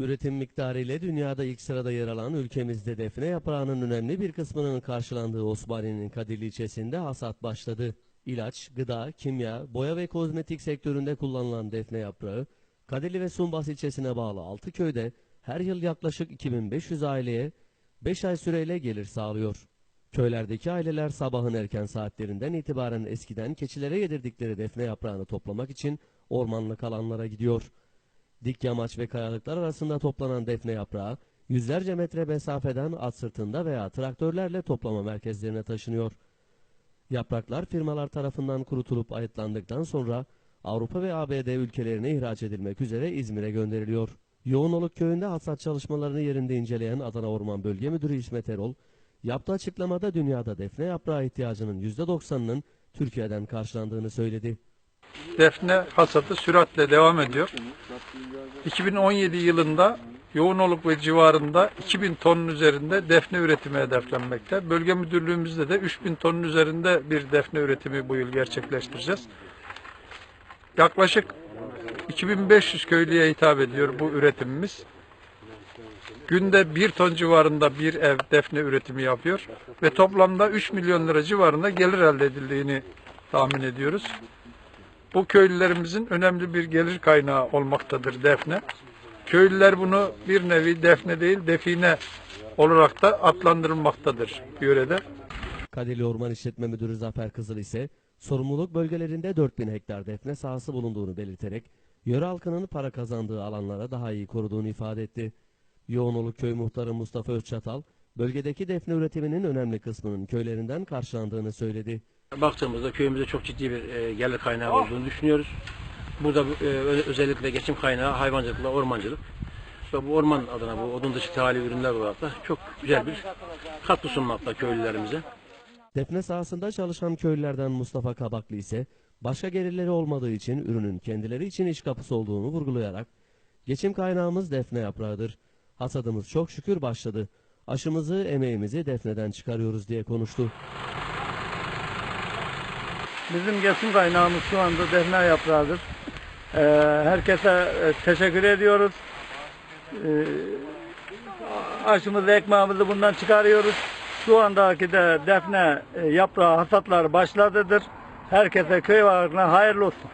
Üretim miktarı ile dünyada ilk sırada yer alan ülkemizde defne yaprağının önemli bir kısmının karşılandığı Osmaniye'nin Kadirli ilçesinde hasat başladı. İlaç, gıda, kimya, boya ve kozmetik sektöründe kullanılan defne yaprağı, Kadirli ve Sumbas ilçesine bağlı 6 köyde her yıl yaklaşık 2500 aileye 5 ay süreyle gelir sağlıyor. Köylerdeki aileler sabahın erken saatlerinden itibaren eskiden keçilere yedirdikleri defne yaprağını toplamak için ormanlık alanlara gidiyor. Dik yamaç ve kayalıklar arasında toplanan defne yaprağı yüzlerce metre mesafeden at sırtında veya traktörlerle toplama merkezlerine taşınıyor. Yapraklar firmalar tarafından kurutulup ayıtlandıktan sonra Avrupa ve ABD ülkelerine ihraç edilmek üzere İzmir'e gönderiliyor. Yoğunoluk köyünde hasat çalışmalarını yerinde inceleyen Adana Orman Bölge Müdürü İsmet Erol, yaptığı açıklamada dünyada defne yaprağı ihtiyacının %90'ının Türkiye'den karşılandığını söyledi. Defne hasadı süratle devam ediyor. 2017 yılında Yoğunoluk ve civarında 2000 tonun üzerinde defne üretimi hedeflenmekte. Bölge müdürlüğümüzde de 3000 tonun üzerinde bir defne üretimi bu yıl gerçekleştireceğiz. Yaklaşık 2500 köylüye hitap ediyor bu üretimimiz. Günde 1 ton civarında bir ev defne üretimi yapıyor ve toplamda 3 milyon lira civarında gelir elde edildiğini tahmin ediyoruz. Bu köylülerimizin önemli bir gelir kaynağı olmaktadır defne. Köylüler bunu bir nevi defne değil define olarak da adlandırılmaktadır yörede. Kadirli Orman İşletme Müdürü Zafer Kızıl ise sorumluluk bölgelerinde 4000 hektar defne sahası bulunduğunu belirterek yöre halkının para kazandığı alanlara daha iyi koruduğunu ifade etti. Yoğunoluk Köy Muhtarı Mustafa Özçatal, bölgedeki defne üretiminin önemli kısmının köylerinden karşılandığını söyledi. Baktığımızda köyümüzde çok ciddi bir e, gelir kaynağı olduğunu düşünüyoruz. Burada e, özellikle geçim kaynağı hayvancılıkla ormancılık. Ve bu orman adına bu odun dışı tali ürünler olarak da çok güzel bir katkı sunmakta köylülerimize. Defne sahasında çalışan köylülerden Mustafa Kabaklı ise başka gelirleri olmadığı için ürünün kendileri için iş kapısı olduğunu vurgulayarak geçim kaynağımız defne yaprağıdır. Hasadımız çok şükür başladı. Aşımızı, emeğimizi defneden çıkarıyoruz diye konuştu. Bizim geçim kaynağımız şu anda defne yaprağıdır. Ee, herkese e, teşekkür ediyoruz. Ee, aşımızı, ekmeğimizi bundan çıkarıyoruz. Şu andaki de defne e, yaprağı hasatları başladıdır. Herkese köy halkına hayırlı olsun.